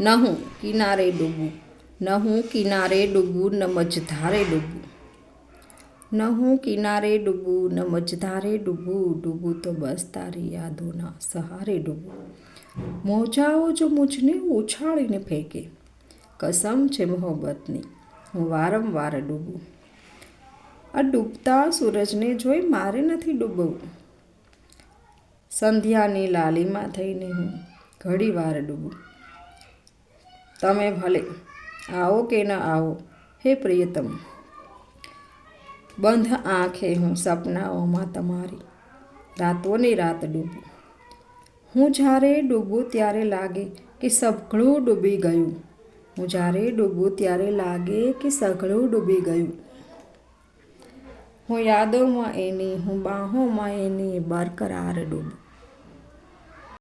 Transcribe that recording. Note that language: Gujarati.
ન હું કિનારે ડૂબું ન હું કિનારે ડૂબું, ન મજધારે ડૂબું. ન હું કિનારે ડૂબું, ન મજધારે ડૂબું ડૂબું તો બસ તારી યાદોના સહારે ડૂબું. મોજાઓ જો મુજને ઉછાળીને ફેંકે, કસમ છે મોહબ્બતની, હું વારંવાર ડૂબું. આ ડૂબતા સૂરજને જોઈ મારે નથી ડૂબવું. સંધ્યાની લાલીમાં થઈને હું ઘડીવાર ડૂબું. તમે ભલે આવો કે ન આવો, હે પ્રિયતમ, બંધ આંખે હું સપનાઓમાં તમારી રાતોની રાત ડૂબું. હું જ્યારે ડૂબું ત્યારે લાગે કે સઘળું ડૂબી ગયું. હું જ્યારે ડૂબું ત્યારે લાગે કે સઘળું ડૂબી ગયું. હું યાદોમાં એની, હું બાહોમાં એની બરકરાર ડૂબું.